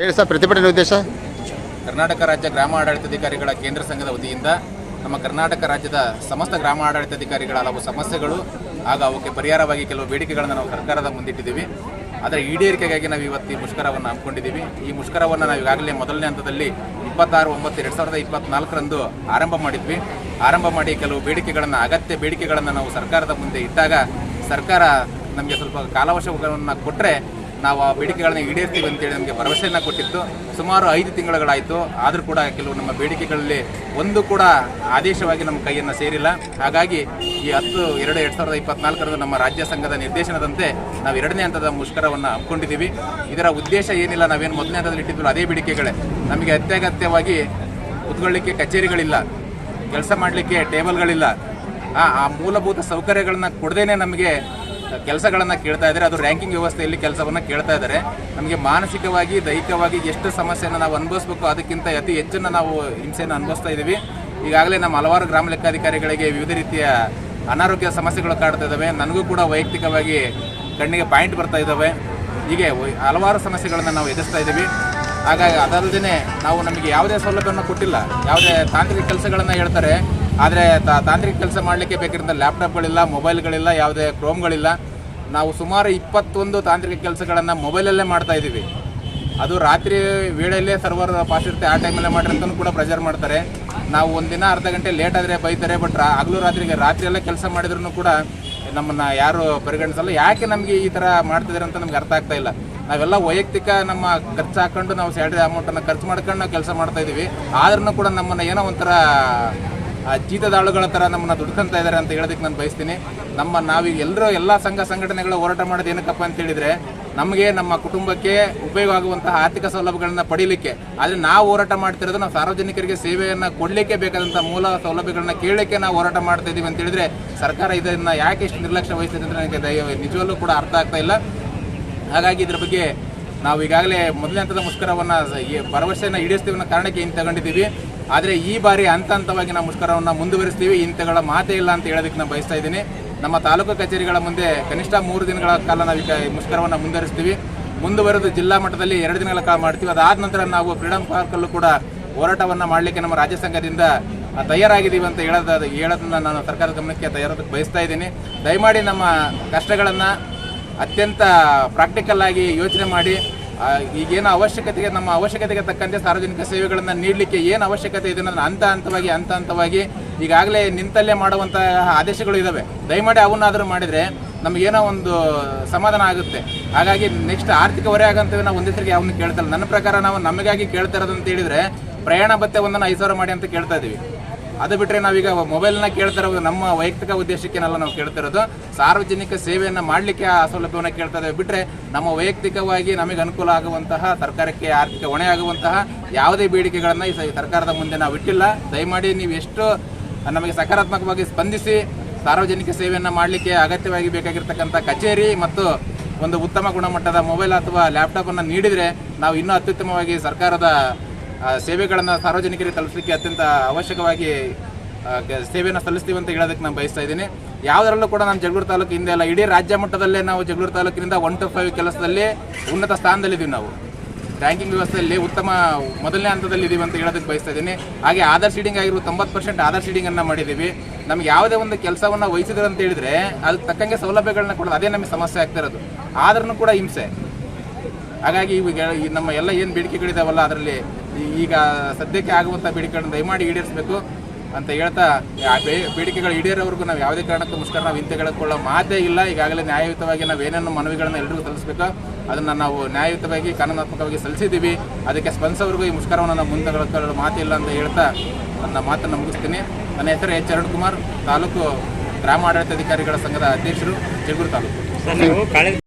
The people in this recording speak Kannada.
ಹೇಳಿ ಸರ್, ಪ್ರತಿಭಟನೆ ಉದ್ದೇಶ? ಕರ್ನಾಟಕ ರಾಜ್ಯ ಗ್ರಾಮ ಆಡಳಿತಾಧಿಕಾರಿಗಳ ಕೇಂದ್ರ ಸಂಘದ ವತಿಯಿಂದ ನಮ್ಮ ಕರ್ನಾಟಕ ರಾಜ್ಯದ ಸಮಸ್ತ ಗ್ರಾಮ ಆಡಳಿತಾಧಿಕಾರಿಗಳ ಹಲವು ಸಮಸ್ಯೆಗಳು ಆಗ ಅವಕ್ಕೆ ಪರಿಹಾರವಾಗಿ ಕೆಲವು ಬೇಡಿಕೆಗಳನ್ನು ನಾವು ಸರ್ಕಾರದ ಮುಂದಿಟ್ಟಿದ್ದೀವಿ. ಅದರ ಈಡೇರಿಕೆಗಾಗಿ ನಾವು ಇವತ್ತು ಈ ಮುಷ್ಕರವನ್ನು ಹಮ್ಮಿಕೊಂಡಿದ್ದೀವಿ. ಈ ಮುಷ್ಕರವನ್ನು ನಾವು ಈಗಾಗಲೇ ಮೊದಲನೇ ಹಂತದಲ್ಲಿ ಇಪ್ಪತ್ತಾರು, ಒಂಬತ್ತು, ಎರಡು ಸಾವಿರದ ಇಪ್ಪತ್ನಾಲ್ಕರಂದು ಆರಂಭ ಮಾಡಿದ್ವಿ. ಆರಂಭ ಮಾಡಿ ಕೆಲವು ಬೇಡಿಕೆಗಳನ್ನು, ಅಗತ್ಯ ಬೇಡಿಕೆಗಳನ್ನು ನಾವು ಸರ್ಕಾರದ ಮುಂದೆ ಇಟ್ಟಾಗ ಸರ್ಕಾರ ನಮಗೆ ಸ್ವಲ್ಪ ಕಾಲಾವಶವನ್ನು ಕೊಟ್ಟರೆ ನಾವು ಆ ಬೇಡಿಕೆಗಳನ್ನ ಈಡೇರ್ತೀವಿ ಅಂತೇಳಿ ನಮಗೆ ಭರವಸೆಯನ್ನು ಕೊಟ್ಟಿತ್ತು ಸುಮಾರು ಐದು ತಿಂಗಳುಗಳಾಯಿತು ಆದರೂ ಕೂಡ ಕೆಲವು ನಮ್ಮ ಬೇಡಿಕೆಗಳಲ್ಲಿ ಒಂದು ಕೂಡ ಆದೇಶವಾಗಿ ನಮ್ಮ ಕೈಯನ್ನು ಸೇರಿಲ್ಲ. ಹಾಗಾಗಿ ಈ ಹತ್ತು, ಎರಡು ಎರಡು ಸಾವಿರದ ಇಪ್ಪತ್ನಾಲ್ಕರಂದು ನಮ್ಮ ರಾಜ್ಯ ಸಂಘದ ನಿರ್ದೇಶನದಂತೆ ನಾವು ಎರಡನೇ ಹಂತದ ಮುಷ್ಕರವನ್ನು ಹಮ್ಮಿಕೊಂಡಿದ್ದೀವಿ. ಇದರ ಉದ್ದೇಶ ಏನಿಲ್ಲ, ನಾವೇನು ಮೊದಲನೇ ಹಂತದಲ್ಲಿ ಇಟ್ಟಿದ್ರು ಅದೇ ಬೇಡಿಕೆಗಳೇ. ನಮಗೆ ಅತ್ಯಗತ್ಯವಾಗಿ ಕುತ್ಕೊಳ್ಳಿಕ್ಕೆ ಕಚೇರಿಗಳಿಲ್ಲ, ಕೆಲಸ ಮಾಡಲಿಕ್ಕೆ ಟೇಬಲ್ಗಳಿಲ್ಲ. ಆ ಮೂಲಭೂತ ಸೌಕರ್ಯಗಳನ್ನ ಕೊಡದೇನೆ ನಮಗೆ ಕೆಲಸಗಳನ್ನು ಕೇಳ್ತಾ ಇದ್ದಾರೆ. ಅದು ರ್ಯಾಂಕಿಂಗ್ ವ್ಯವಸ್ಥೆಯಲ್ಲಿ ಕೆಲಸವನ್ನು ಕೇಳ್ತಾ ಇದ್ದಾರೆ. ನಮಗೆ ಮಾನಸಿಕವಾಗಿ, ದೈಹಿಕವಾಗಿ ಎಷ್ಟು ಸಮಸ್ಯೆಯನ್ನು ನಾವು ಅನುಭವಿಸ್ಬೇಕು ಅದಕ್ಕಿಂತ ಅತಿ ಹೆಚ್ಚನ್ನು ನಾವು ಹಿಂಸೆಯನ್ನು ಅನುಭವಿಸ್ತಾ ಇದ್ದೀವಿ ಈಗಾಗಲೇ ನಮ್ಮ ಹಲವಾರು ಗ್ರಾಮ ಲೆಕ್ಕಾಧಿಕಾರಿಗಳಿಗೆ ವಿವಿಧ ರೀತಿಯ ಅನಾರೋಗ್ಯ ಸಮಸ್ಯೆಗಳು ಕಾಡ್ತಾ ಇದ್ದಾವೆ ನನಗೂ ಕೂಡ ವೈಯಕ್ತಿಕವಾಗಿ ಕಣ್ಣಿಗೆ ಪಾಯಿಂಟ್ ಬರ್ತಾ ಇದ್ದಾವೆ ಹೀಗೆ ಹಲವಾರು ಸಮಸ್ಯೆಗಳನ್ನು ನಾವು ಎದುರಿಸ್ತಾ ಇದ್ದೀವಿ ಹಾಗಾಗಿ ಅದಲ್ಲದೆ ನಾವು ನಮಗೆ ಯಾವುದೇ ಸೌಲಭ್ಯವನ್ನು ಕೊಟ್ಟಿಲ್ಲ. ಯಾವುದೇ ತಾಂತ್ರಿಕ ಕೆಲಸಗಳನ್ನು ಹೇಳ್ತಾರೆ. ಆದರೆ ತಾಂತ್ರಿಕ ಕೆಲಸ ಮಾಡಲಿಕ್ಕೆ ಬೇಕಿರೋ ಲ್ಯಾಪ್ಟಾಪ್ಗಳಿಲ್ಲ, ಮೊಬೈಲ್ಗಳಿಲ್ಲ, ಯಾವುದೇ ಕ್ರೋಮ್ಗಳಿಲ್ಲ. ನಾವು ಸುಮಾರು ಇಪ್ಪತ್ತೊಂದು ತಾಂತ್ರಿಕ ಕೆಲಸಗಳನ್ನು ಮೊಬೈಲಲ್ಲೇ ಮಾಡ್ತಾ ಇದ್ದೀವಿ. ಅದು ರಾತ್ರಿ ವೇಳೆಯಲ್ಲೇ ಸರ್ವರ್ ಪಾಸ್ ಇರುತ್ತೆ, ಆ ಟೈಮಲ್ಲೇ ಮಾಡ್ರಿ ಅಂತಲೂ ಕೂಡ ಪ್ರೆಷರ್ ಮಾಡ್ತಾರೆ. ನಾವು ಒಂದಿನ ಅರ್ಧ ಗಂಟೆ ಲೇಟ್ ಆದರೆ ಬೈತಾರೆ ಬಟ್ ಹಗಲು ರಾತ್ರಿಗೆ ರಾತ್ರಿಯೆಲ್ಲ ಕೆಲಸ ಮಾಡಿದ್ರು ಕೂಡ ನಮ್ಮನ್ನು ಯಾರು ಪರಿಗಣಿಸಲ್ಲ. ಯಾಕೆ ನಮಗೆ ಈ ಥರ ಮಾಡ್ತಿದ್ದಾರೆ ಅಂತ ನಮ್ಗೆ ಅರ್ಥ ಆಗ್ತಾ ಇಲ್ಲ. ನಾವೆಲ್ಲ ವೈಯಕ್ತಿಕ ನಮ್ಮ ಖರ್ಚು ಹಾಕೊಂಡು ನಾವು ಸ್ಯಾಲ್ರಿ ಅಮೌಂಟನ್ನು ಖರ್ಚು ಮಾಡ್ಕೊಂಡು ನಾವು ಕೆಲಸ ಮಾಡ್ತಾ ಇದ್ದೀವಿ. ಆದ್ರೂ ಕೂಡ ನಮ್ಮನ್ನು ಏನೋ ಒಂಥರ ಆ ಜೀತದಾಳುಗಳ ಥರ ನಮ್ಮನ್ನು ದುಡ್ಕೊಂತ ಇದ್ದಾರೆ ಅಂತ ಹೇಳೋದಕ್ಕೆ ನಾನು ಬಯಸ್ತೀನಿ. ನಮ್ಮ ನಾವೀಗ ಎಲ್ಲರೂ ಎಲ್ಲ ಸಂಘ ಸಂಘಟನೆಗಳು ಹೋರಾಟ ಮಾಡೋದು ಏನಕ್ಕಪ್ಪ ಅಂತ ಹೇಳಿದ್ರೆ ನಮಗೆ ನಮ್ಮ ಕುಟುಂಬಕ್ಕೆ ಉಪಯೋಗ ಆಗುವಂತಹ ಆರ್ಥಿಕ ಸೌಲಭ್ಯಗಳನ್ನ ಪಡೀಲಿಕ್ಕೆ. ಆದರೆ ನಾವು ಹೋರಾಟ ಮಾಡ್ತಿರೋದು ನಾವು ಸಾರ್ವಜನಿಕರಿಗೆ ಸೇವೆಯನ್ನು ಕೊಡಲಿಕ್ಕೆ ಬೇಕಾದಂಥ ಮೂಲ ಸೌಲಭ್ಯಗಳನ್ನ ಕೇಳಲಿಕ್ಕೆ ನಾವು ಹೋರಾಟ ಮಾಡ್ತಾ ಇದೀವಿ ಅಂತ ಹೇಳಿದ್ರೆ ಸರ್ಕಾರ ಇದನ್ನ ಯಾಕೆ ಇಷ್ಟು ನಿರ್ಲಕ್ಷ್ಯ ವಹಿಸ್ತಿದೆ ಅಂತ ನನಗೆ ದಯ ನಿಜವಲ್ಲೂ ಕೂಡ ಅರ್ಥ ಆಗ್ತಾ ಇಲ್ಲ. ಹಾಗಾಗಿ ಇದ್ರ ಬಗ್ಗೆ ನಾವು ಈಗಾಗಲೇ ಮೊದಲನೇ ಹಂತದ ಮುಷ್ಕರವನ್ನು ಭರವಸೆಯನ್ನು ಈಡೇರಿಸ್ತೀವಿ ಅನ್ನೋ ಕಾರಣಕ್ಕೆ ಏನು ತಗೊಂಡಿದ್ದೀವಿ. ಆದರೆ ಈ ಬಾರಿ ಹಂತ ಹಂತವಾಗಿ ನಾವು ಮುಷ್ಕರವನ್ನು ಮುಂದುವರಿಸ್ತೀವಿ. ಇಂಥಗಳ ಮಾತೇ ಇಲ್ಲ ಅಂತ ಹೇಳೋದಕ್ಕೆ ನಾನು ಬಯಸ್ತಾ ಇದ್ದೀನಿ. ನಮ್ಮ ತಾಲೂಕು ಕಚೇರಿಗಳ ಮುಂದೆ ಕನಿಷ್ಠ ಮೂರು ದಿನಗಳ ಕಾಲ ನಾವು ಮುಷ್ಕರವನ್ನು ಮುಂದುವರಿಸ್ತೀವಿ. ಮುಂದುವರೆದು ಜಿಲ್ಲಾ ಮಟ್ಟದಲ್ಲಿ ಎರಡು ದಿನಗಳ ಕಾಲ ಮಾಡ್ತೀವಿ. ಅದಾದ ನಂತರ ನಾವು ಫ್ರೀಡಮ್ ಪಾರ್ಕಲ್ಲೂ ಕೂಡ ಹೋರಾಟವನ್ನು ಮಾಡಲಿಕ್ಕೆ ನಮ್ಮ ರಾಜ್ಯ ಸಂಘದಿಂದ ತಯಾರಾಗಿದ್ದೀವಿ ಅಂತ ಹೇಳೋದ ಹೇಳೋದನ್ನ ನಾನು ಸರ್ಕಾರದ ಗಮನಕ್ಕೆ ತಯಾರೋದಕ್ಕೆ ಬಯಸ್ತಾ ಇದ್ದೀನಿ. ದಯಮಾಡಿ ನಮ್ಮ ಕಷ್ಟಗಳನ್ನು ಅತ್ಯಂತ ಪ್ರಾಕ್ಟಿಕಲ್ ಆಗಿ ಯೋಚನೆ ಮಾಡಿ ಈಗೇನು ಅವಶ್ಯಕತೆಗೆ ನಮ್ಮ ಅವಶ್ಯಕತೆಗೆ ತಕ್ಕಂತೆ ಸಾರ್ವಜನಿಕ ಸೇವೆಗಳನ್ನು ನೀಡಲಿಕ್ಕೆ ಏನು ಅವಶ್ಯಕತೆ ಇದೆ ಅನ್ನೋದನ್ನ ಹಂತ ಹಂತವಾಗಿ ಹಂತ ಹಂತವಾಗಿ ಈಗಾಗಲೇ ನಿಂತಲ್ಲೇ ಮಾಡುವಂತಹ ಆದೇಶಗಳು ಇದ್ದಾವೆ ದಯಮಾಡಿ ಅವನ್ನಾದರೂ ಮಾಡಿದರೆ ನಮಗೇನೋ ಒಂದು ಸಮಾಧಾನ ಆಗುತ್ತೆ. ಹಾಗಾಗಿ ನೆಕ್ಸ್ಟ್ ಆರ್ಥಿಕ ಹೊರೆ ಆಗಂತೇವೆ ನಾವು ಒಂದೇ ಸರಿಗೆ ಯಾವನ್ನ ಕೇಳ್ತಾ ಇಲ್ಲ. ನನ್ನ ಪ್ರಕಾರ ನಾವು ನಮಗಾಗಿ ಕೇಳ್ತಾ ಇರೋದು ಅಂತ ಹೇಳಿದ್ರೆ ಪ್ರಯಾಣ ಒಂದನ್ನು ಐದು ಸಾವಿರ ಮಾಡಿ ಅಂತ ಕೇಳ್ತಾ ಇದ್ದೀವಿ ಅದು ಬಿಟ್ಟರೆ ನಾವೀಗ ಮೊಬೈಲ್ನ ಕೇಳ್ತಾ ಇರೋದು ನಮ್ಮ ವೈಯಕ್ತಿಕ ಉದ್ದೇಶಕ್ಕೇನಲ್ಲ ನಾವು ಕೇಳ್ತಾ ಇರೋದು ಸಾರ್ವಜನಿಕ ಸೇವೆಯನ್ನು ಮಾಡಲಿಕ್ಕೆ ಆ ಸೌಲಭ್ಯವನ್ನು ಕೇಳ್ತಾ ಇದ್ದೇವೆ ಬಿಟ್ಟರೆ ನಮ್ಮ ವೈಯಕ್ತಿಕವಾಗಿ ನಮಗೆ ಅನುಕೂಲ ಆಗುವಂತಹ, ಸರ್ಕಾರಕ್ಕೆ ಆರ್ಥಿಕ ಹೊಣೆ ಆಗುವಂತಹ ಯಾವುದೇ ಬೇಡಿಕೆಗಳನ್ನು ಈ ಸರ್ಕಾರದ ಮುಂದೆ ನಾವು ಇಟ್ಟಿಲ್ಲ. ದಯಮಾಡಿ ನೀವು ಎಷ್ಟು ನಮಗೆ ಸಕಾರಾತ್ಮಕವಾಗಿ ಸ್ಪಂದಿಸಿ ಸಾರ್ವಜನಿಕ ಸೇವೆಯನ್ನು ಮಾಡಲಿಕ್ಕೆ ಅಗತ್ಯವಾಗಿ ಬೇಕಾಗಿರ್ತಕ್ಕಂಥ ಕಚೇರಿ ಮತ್ತು ಒಂದು ಉತ್ತಮ ಗುಣಮಟ್ಟದ ಮೊಬೈಲ್ ಅಥವಾ ಲ್ಯಾಪ್ಟಾಪನ್ನು ನೀಡಿದರೆ ನಾವು ಇನ್ನೂ ಅತ್ಯುತ್ತಮವಾಗಿ ಸರ್ಕಾರದ ಸೇವೆಗಳನ್ನು ಸಾರ್ವಜನಿಕರಿಗೆ ತಲುಪಿಸಲಿಕ್ಕೆ ಅತ್ಯಂತ ಅವಶ್ಯಕವಾಗಿ ಸೇವೆಯನ್ನು ಸಲ್ಲಿಸ್ತೀವಿ ಅಂತ ಹೇಳೋದಕ್ಕೆ ನಾನು ಬಯಸ್ತಾ ಇದ್ದೀನಿ. ಯಾವುದರಲ್ಲೂ ಕೂಡ ನಾನು ಜಗಳೂರು ತಾಲೂಕು ಹಿಂದೆ ಅಲ್ಲ, ಇಡೀ ರಾಜ್ಯ ಮಟ್ಟದಲ್ಲೇ ನಾವು ಜಗಳೂರು ತಾಲೂಕಿನಿಂದ ಒನ್ ಟು ಫೈವ್ ಕೆಲಸದಲ್ಲಿ ಉನ್ನತ ಸ್ಥಾನದಲ್ಲಿದ್ದೀವಿ ನಾವು. ಬ್ಯಾಂಕಿಂಗ್ ವ್ಯವಸ್ಥೆಯಲ್ಲಿ ಉತ್ತಮ ಮೊದಲನೇ ಹಂತದಲ್ಲಿ ಇದೀವಿ ಅಂತ ಹೇಳೋದಕ್ಕೆ ಬಯಸ್ತಾ ಇದ್ದೀನಿ. ಹಾಗೆ ಆಧಾರ್ ಶೀಡಿಂಗ್ ಆಗಿರೋ ತೊಂಬತ್ತು ಪರ್ಸೆಂಟ್ ಆಧಾರ್ ಶೀಡಿಂಗನ್ನು ಮಾಡಿದ್ದೀವಿ. ನಮ್ಗೆ ಯಾವುದೇ ಒಂದು ಕೆಲಸವನ್ನು ವಹಿಸಿದ್ರು ಅಂತ ಹೇಳಿದರೆ ಅದಕ್ಕೆ ತಕ್ಕಂಗೆ ಸೌಲಭ್ಯಗಳನ್ನ ಕೊಡೋದು, ಅದೇ ನಮಗೆ ಸಮಸ್ಯೆ ಆಗ್ತಾ ಇರೋದು. ಆದ್ರೂ ಕೂಡ ಹಿಂಸೆ. ಹಾಗಾಗಿ ಈ ನಮ್ಮ ಎಲ್ಲ ಏನು ಬೇಡಿಕೆಗಳಿದಾವಲ್ಲ, ಅದರಲ್ಲಿ ಈಗ ಸದ್ಯಕ್ಕೆ ಆಗುವಂಥ ಬೇಡಿಕೆಗಳನ್ನು ದಯಮಾಡಿ ಈಡೇರಿಸಬೇಕು ಅಂತ ಹೇಳ್ತಾ ಬೇಡಿಕೆಗಳು ಈಡೇರೋವರೆಗೂ ನಾವು ಯಾವುದೇ ಕಾರಣಕ್ಕೂ ಮುಷ್ಕರ ನಾವು ಹಿಂತೆಗೆದುಕೊಳ್ಳೋ ಮಾತೇ ಇಲ್ಲ. ಈಗಾಗಲೇ ನ್ಯಾಯಯುತವಾಗಿ ನಾವು ಏನೇನು ಮನವಿಗಳನ್ನು ಎಲ್ಲರಿಗೂ ಸಲ್ಲಿಸಬೇಕು. ಅದನ್ನು ನಾವು ನ್ಯಾಯಯುತವಾಗಿ, ಕಾನೂನಾತ್ಮಕವಾಗಿ ಸಲ್ಲಿಸಿದ್ದೀವಿ. ಅದಕ್ಕೆ ಸ್ಪಂದಿಸೋವರೆಗೂ ಈ ಮುಷ್ಕರವನ್ನು ನಾವು ಮಾತೇ ಇಲ್ಲ ಅಂತ ಹೇಳ್ತಾ ನನ್ನ ಮಾತನ್ನು ಮುಗಿಸ್ತೀನಿ. ನನ್ನ ಹೆಸರು ಎಚ್. ಅರುಣ್ ಕುಮಾರ್ ತಾಲೂಕು ಗ್ರಾಮ ಆಡಳಿತಾಧಿಕಾರಿಗಳ ಸಂಘದ ಅಧ್ಯಕ್ಷರು, ಜಗುರು ತಾಲೂಕು.